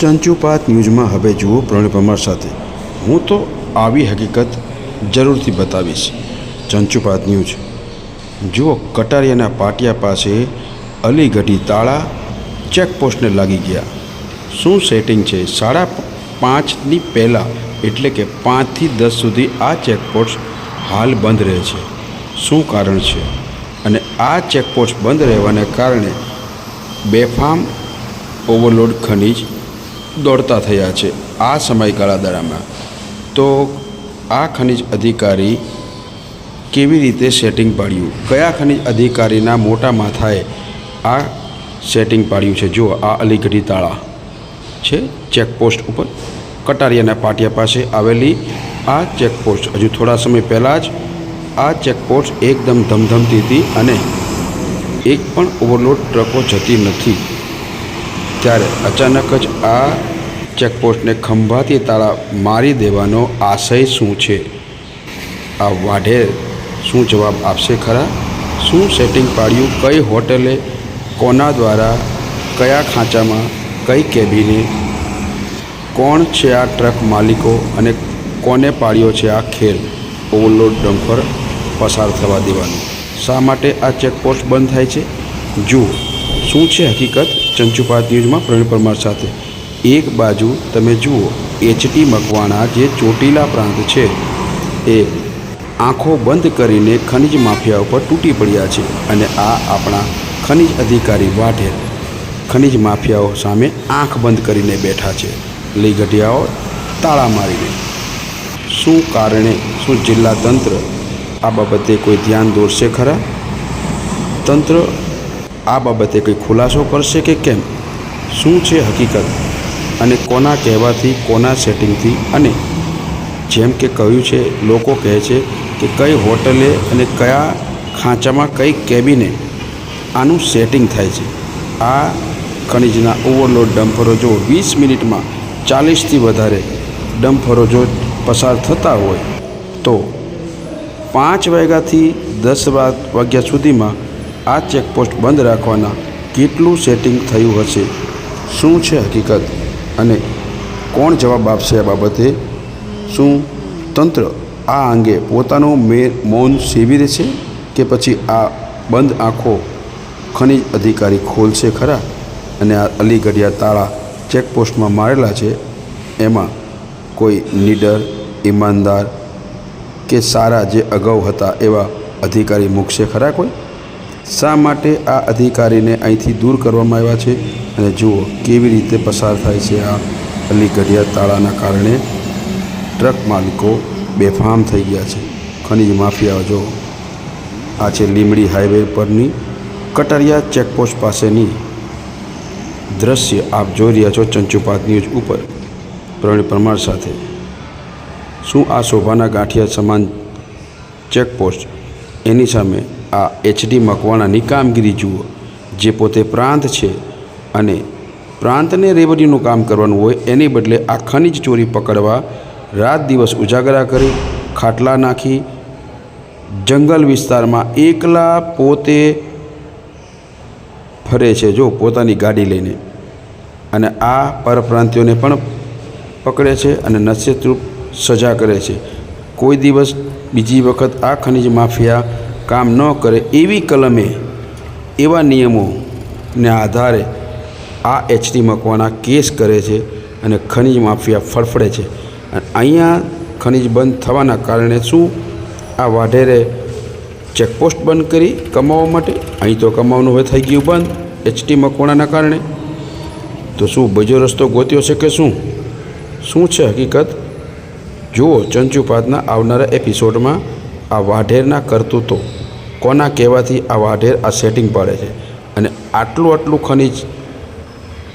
ચંચુપાત ન્યૂઝમાં હવે જુઓ પ્રવીણ પરમાર સાથે. હું તો આવી હકીકત જરૂરથી બતાવીશ. ચંચુપાત ન્યૂઝ. જુઓ કટારિયાના પાટિયા પાસે અલીગઢી તાળા ચેકપોસ્ટને લાગી ગયા. શું સેટિંગ છે? સાડા પાંચની પહેલાં એટલે કે પાંચથી દસ સુધી આ ચેકપોસ્ટ હાલ બંધ રહે છે. શું કારણ છે? અને આ ચેકપોસ્ટ બંધ રહેવાને કારણે બેફામ ઓવરલોડ ખનીજ દોડતા થયા છે આ સમયગાળા દરમિયાન તો આ ખનિજ અધિકારી કેવી રીતે સેટિંગ પાડ્યું? કયા ખનિજ અધિકારીના મોટા માથાએ આ સેટિંગ પાડ્યું છે? જો આ અલીગઢી તાળા છે, ચેકપોસ્ટ ઉપર. કટારિયાના પાટિયા પાસે આવેલી આ ચેકપોસ્ટ. હજુ થોડા સમય પહેલાં જ આ ચેકપોસ્ટ એકદમ ધમધમતી હતી અને એક પણ ઓવરલોડ ટ્રકો જતી નથી. ત્યારે અચાનક જ આ ચેકપોસ્ટને ખંભાતી તાળા મારી દેવાનો આશય શું છે? આ વાઢેર શું જવાબ આપશે ખરા? શું સેટિંગ પાડ્યું? કઈ હોટલે? કોના દ્વારા? કયા ખાંચામાં? કઈ કેબિને કોણ છે આ ટ્રક માલિકો અને કોને પાડ્યો છે આ ખેલ? ઓવરલોડ ડમ્પર પસાર થવા દેવાનું. શા માટે આ ચેકપોસ્ટ બંધ થાય છે? જુઓ, શું છે હકીકત ચંચુપાત ન્યૂઝમાં પ્રવીણ પરમાર સાથે? એક બાજુ તમે જુઓ એચટી મકવાણા જે ચોટીલા પ્રાંત છે, એ આંખો બંધ કરીને ખનિજ માફિયા ઉપર તૂટી પડ્યા છે અને આ આપણા ખનિજ અધિકારી વાઢેર ખનિજ માફિયાઓ સામે આંખ બંધ કરીને બેઠા છે. લઈ ગઢિયાઓ તાળા મારીને. શું કારણે, શું જિલ્લા તંત્ર આ બાબતે કોઈ ધ્યાન દોરશે ખરા? તંત્ર આ બાબતે કંઈ ખુલાસો કરશે કે કેમ? શું છે હકીકત? અને કોના કહેવાથી, કોના સેટિંગથી અને જેમ કે કહ્યું છે, લોકો કહે છે કે કઈ હોટલે અને કયા ખાંચામાં કઈ કેબિને આનું સેટિંગ થાય છે. આ ખનિજના ઓવરલોડ ડમ્પરો જો વીસ મિનિટમાં ચાલીસથી વધારે ડમ્પરો જો પસાર થતા હોય, તો પાંચ વાગ્યાથી દસ વાગ્યા સુધીમાં આ ચેકપોસ્ટ બંધ રાખવાના કેટલું સેટિંગ થયું હશે? શું છે હકીકત? અને કોણ જવાબ આપશે આ બાબતે? શું તંત્ર આ અંગે પોતાનું મે, મૌન સેવી રહેશે કે પછી આ બંધ આંખો ખનિજ અધિકારી ખોલશે ખરા? અને આ અલીગઢિયા તાળા ચેકપોસ્ટમાં મારેલા છે, એમાં કોઈ નીડર, ઈમાનદાર કે સારા જે અગાઉ હતા એવા અધિકારી મૂકશે ખરા કોઈ? શા માટે આ અધિકારીને અહીંથી દૂર કરવામાં આવ્યા છે? અને જુઓ, કેવી રીતે પસાર થાય છે આ અલીગઢિયા તાળાના કારણે? ટ્રક માલિકો બેફામ થઈ ગયા છે. ખનિજ માફિયાઓ જો આ છે લીમડી હાઈવે પરની કટરિયા ચેકપોસ્ટ પાસેની દ્રશ્ય. આપ જોઈ રહ્યા છો ચંચુપાત ન્યૂઝ ઉપર. પ્રવીણ પરમાર સાથે. શું આ શોભાના ગાંઠિયા સમાન ચેકપોસ્ટ? એની સામે આ એચડી મકવાણાની કામગીરી જુઓ, જે પોતે પ્રાંત છે અને પ્રાંતને રેવન્યુનું કામ કરવાનું હોય એની બદલે આ ખનિજ ચોરી પકડવા રાત દિવસ ઉજાગરા કરી, ખાટલા નાખી, જંગલ વિસ્તારમાં એકલા પોતે ફરે છે, જો પોતાની ગાડી લઈને. અને આ પરપ્રાંતિઓને પણ પકડે છે અને નશ્યતરૂપ સજા કરે છે. કોઈ દિવસ બીજી વખત આ ખનિજ માફિયા કામ ન કરે એવી કલમે, એવા નિયમોને આધારે આ એચડી મકવાના કેસ કરે છે અને ખનિજ માફિયા ફડફડે છે. અને અહીંયા ખનિજ બંધ થવાના કારણે શું? આ વાઢેરે ચેકપોસ્ટ બંધ કરી કમાવા માટે, અહીં તો કમાવાનું હવે થઈ ગયું બંધ એચટી મકવાણાના કારણે. તો શું બીજો રસ્તો ગોત્યો છે કે શું? શું છે હકીકત? જુઓ ચંચુપાતના આવનારા એપિસોડમાં આ વાઢેરના કરતૂતો. કોના કહેવાથી આ વાઢેર આ સેટિંગ પાડે છે? અને આટલું આટલું ખનિજ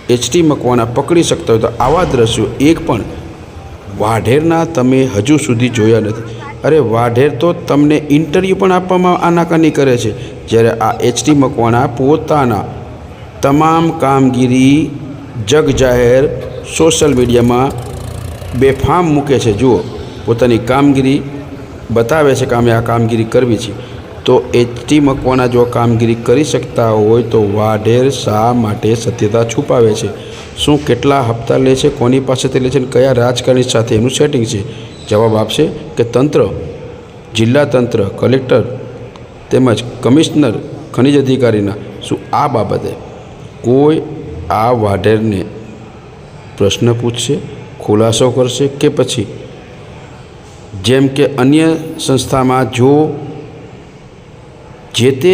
એચટી મકવાના પકડી શકતા હોય તો આવા દ્રશ્યો એક પણ વાઢેરના તમે હજુ સુધી જોયા નથી. અરે વાઢેર તો તમને ઇન્ટરવ્યૂ પણ આપવામાં આનાકાની કરે છે. જ્યારે આ એચટી મકવાણા પોતાના તમામ કામગીરી, જગ જાહેર સોશિયલ મીડિયામાં બેફામ મૂકે છે. જુઓ, પોતાની કામગીરી બતાવે છે કે અમે આ કામગીરી કરવી છે. તો એચટી મકવાણા જો કામગીરી કરી શકતા હોય તો વાઢેર શા માટે સત્યતા છુપાવે છે? શું કેટલા હપ્તા લે છે? કોની પાસેથી લે છે? અને કયા રાજકારણી સાથે એનું સેટિંગ છે? જવાબ આપશે કે તંત્ર, જિલ્લા તંત્ર, કલેક્ટર તેમજ કમિશનર, ખનિજ અધિકારીના. શું આ બાબતે કોઈ આ વાઢેરને પ્રશ્ન પૂછશે, ખુલાસો કરશે કે પછી? જેમ કે અન્ય સંસ્થામાં જો જે તે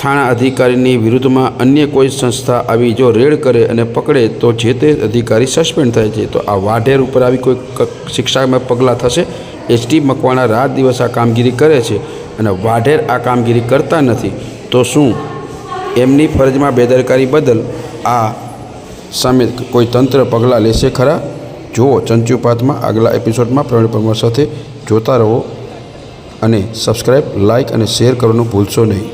થાણા અધિકારીની વિરુદ્ધમાં અન્ય કોઈ સંસ્થા આવી જો રેડ કરે અને પકડે તો જે તે અધિકારી સસ્પેન્ડ થાય છે. તો આ વાઢેર ઉપર આવી કોઈ શિક્ષામાં પગલાં થશે? એસટી મકવાણા રાત દિવસ આ કામગીરી કરે છે અને વાઢેર આ કામગીરી કરતા નથી. તો શું એમની ફરજમાં બેદરકારી બદલ આ સામે કોઈ તંત્ર પગલાં લેશે ખરા? જુઓ ચંચુપાતમાં આગલા એપિસોડમાં પ્રવીણ પરમાર સાથે જોતા રહો. અને સબસ્ક્રાઈબ લાઇક અને શેર કરવાનું ભૂલશો નહીં.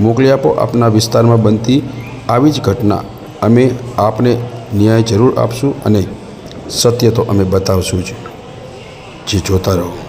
મોકલી આપો આપના વિસ્તારમાં બનતી આવી જ ઘટના. અમે આપને ન્યાય જરૂર આપશું અને સત્ય તો અમે બતાવશું જ. જે જોતા રહો.